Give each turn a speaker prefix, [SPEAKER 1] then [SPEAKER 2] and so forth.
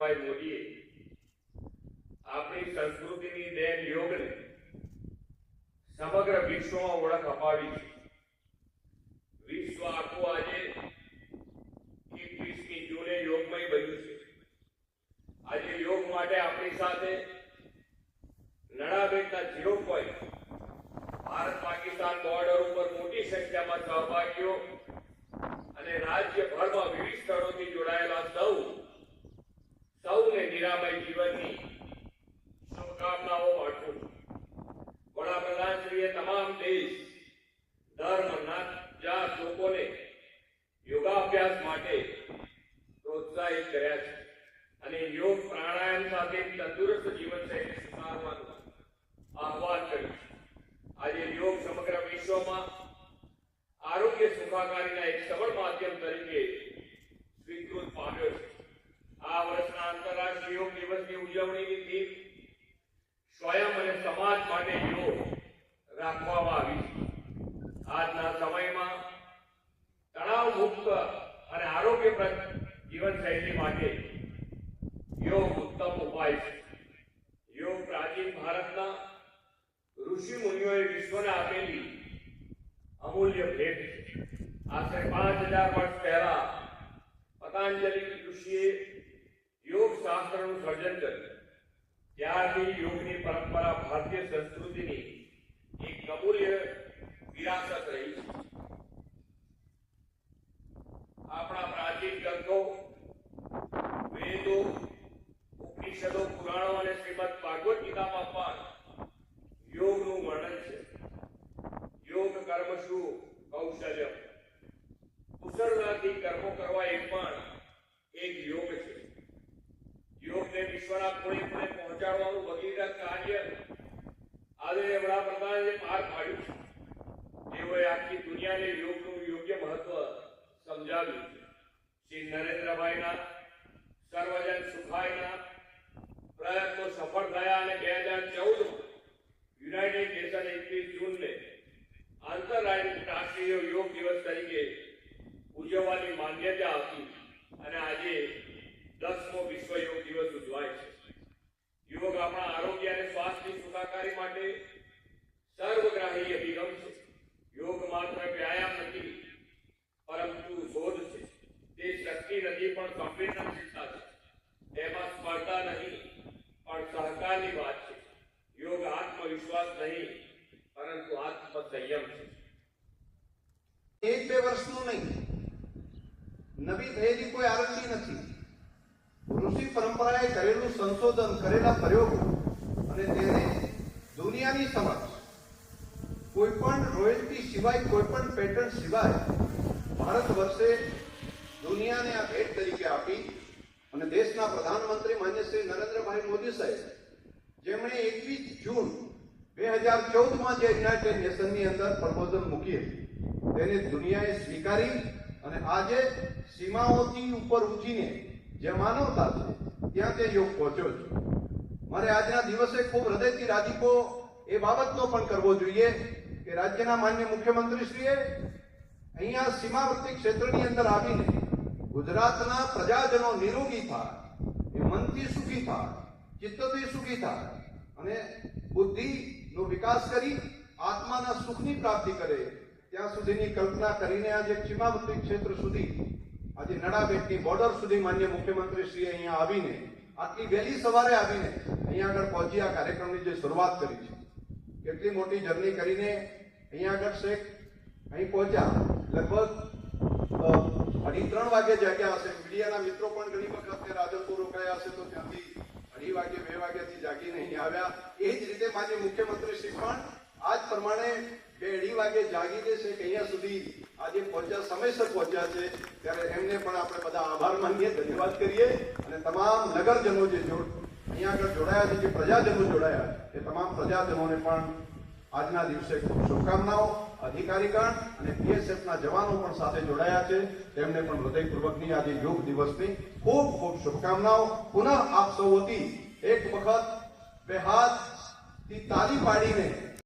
[SPEAKER 1] ભાઈ મોદીએ આપણી સંસ્કૃતિની દેન યોગને સમગ્ર વિશ્વમાં ઓળખ અપાવી છે. વિશ્વ આખું આજે એકવીસમી જૂને યોગમય બન્યું છે. આજે યોગ માટે આપણી સાથે લડાબેનના zero point Bharat Pakistan border ઉપર મોટી સંખ્યામાં સહભાગીઓ અને રાજ્યભરમાં વિવિધ સ્થળોથી જોડાયેલા નિરામય જીવનની શુભકામનાઓ પાઠવું વડાપ્રધાનશ્રીએ તમામ દેશ ધર્મ જાત લોકોને યોગાભ્યાસ માટે પ્રોત્સાહિત કર્યા છે અને યોગ પ્રાણાયામ સાથે તંદુરસ્ત જીવનશૈલી સુધારવાનું આહવાન કર્યું છે. આજે યોગ સમગ્ર વિશ્વમાં આરોગ્ય સુખાકારીના એક સબળ માધ્યમ તરીકે સ્વીકૃત પામ્યો છે. આ વર્ષના આંતરરાષ્ટ્રીય યોગ દિવસની ઉજવણીની થીમ સ્વયં અને સમાજ માટે યોગ રાખવામાં આવી છે. આજના સમયમાં તણાવ મુક્ત અને આરોગ્યપ્રદ જીવનશૈલી માટે યોગ ઉત્તમ ઉપાય છે. યોગ પ્રાચીન ભારતના ઋષિ મુનિઓએ વિશ્વને આપેલી અમૂલ્ય ભેટ છે. આશરે પાંચ હજાર વર્ષ પહેલા પતંજલિ ઋષિએ યોગ શાસ્ત્રનું સર્જન કર્યું. ત્યારથી યોગની પરંપરા ભારતીય સંસ્કૃતિની એક અમૂલ્ય વિરાસત રહી છે. આપણા પ્રાચીન ગ્રંથો વેદો ઉપનિષદો પુરાણો અને શ્રીમદ ભાગવત ગીતામાં પણ યોગનું વર્ણન છે યોગ કર્મ શું કૌશલ્ય કુશળતાથી કર્મો કરવા એ પણ એક યોગ છે વિશ્વના ખૂણે પ્રયત્નો સફળ થયા અને બે હજાર ચૌદમાં યુનાઇટેડ નેશન એકવીસ જૂનને આંતરરાષ્ટ્રીય યોગ દિવસ તરીકે ઉજવવાની માન્યતા આપી અને આજે દસમો વિશ્વ યોગ દિવસ ઉજવાય છે યોગ આપણા આરોગ્ય અને સ્વાસ્થ્યની સુખાકારી માટે સર્વગ્રાહી અભિગમ છે. યોગ માત્ર વ્યાયામ નથી, પરંતુ શોધ છે. તે શક્તિ નથી, પણ સંવેદનશીલતા છે. તેમાં સ્પર્ધા નહીં, પણ સહકારની વાત છે. યોગ આત્મવિશ્વાસ નહીં, પરંતુ આત્મસંયમ છે.
[SPEAKER 2] એક બે વર્ષનું નહીં. નવી થયેલી કોઈ આરોગ્ય નથી. ઋષિ પરંપરાએ કરેલું સંશોધન, કરેલા પ્રયોગો અને તેને દુનિયાની સમક્ષ કોઈ પણ રોયલ્ટી સિવાય કોઈ પણ પેટર્ન સિવાય ભારત વર્ષે દુનિયાને આ ભેટ તરીકે આપી અને દેશના પ્રધાનમંત્રી માન્ય શ્રી નરેન્દ્રભાઈ મોદી સાહેબ, જેમણે એકવીસ જૂન બે હજાર ચૌદમાં જે યુનાઇટેડ નેશનની અંદર પ્રપોઝલ મૂકી હતી, તેને દુનિયાએ સ્વીકારી અને આજે સીમાઓથી ઉપર ઉઠીને જે માનવતા છે, ત્યાં તે યોગ પહોંચ્યો છે મારે આજના દિવસે ખૂબ હૃદયથી રાજીપો એ બાબતનો પણ કરવો જોઈએ કે રાજ્યના માન્ય મુખ્યમંત્રીશ્રીએ અહીંયા સીમાવર્તી ક્ષેત્રની અંદર આવીને ગુજરાતના પ્રજાજનો નિરોગી થાય, એ મનથી સુખી થાય, ચિત્તથી સુખી થાય અને બુદ્ધિનો વિકાસ કરી આત્માના સુખની પ્રાપ્તિ કરે, ત્યાં સુધીની કલ્પના કરીને આજે સીમાવર્તી ક્ષેત્ર સુધી આજે નડાબેટની બોર્ડર સુધી માન્ય મુખ્યમંત્રી શ્રી અહીંયા આવીને, આટલી વહેલી સવારે આવીને અહીંયા આગળ પહોંચી આ કાર્યક્રમની જે શરૂઆત કરી છે. કેટલી મોટી જર્ની કરીને અહીંયા આગળ શેખ અહીં પહોંચ્યા. લગભગ અઢી ત્રણ વાગે જાગ્યા હશે. મીડિયાના મિત્રો પણ ઘણી વખત રાધનપુર રોકાયા હશે તો ત્યાંથી અઢી વાગે, બે વાગ્યાથી જાગીને અહીં આવ્યા. એ જ રીતે માન્ય મુખ્યમંત્રી શ્રી પણ આજ પ્રમાણે બે અઢી વાગે જાગીને શેખ અહીંયા સુધી આજે પહોંચ્યા, સમયસર પહોંચ્યા છે, ત્યારે એમને પણ આપણે બધા આભાર માનીએ, ધન્યવાદ કરીએ. અને તમામ નગરજનો જે અહીંયા આગળ જોડાયા છે, જે પ્રજાજનો જોડાયા, એ તમામ પ્રજાજનોને પણ આજના દિવસે ખૂબ શુભકામનાઓ, અધિકારીગણ અને બીએસએફના જવાનો પણ સાથે જોડાયા છે. તેમને પણ હૃદયપૂર્વકની આજે યોગ દિવસની ખૂબ ખૂબ શુભકામનાઓ. પુનઃ આપ સૌ એક વખત બે હાથથી તાલી પાડીને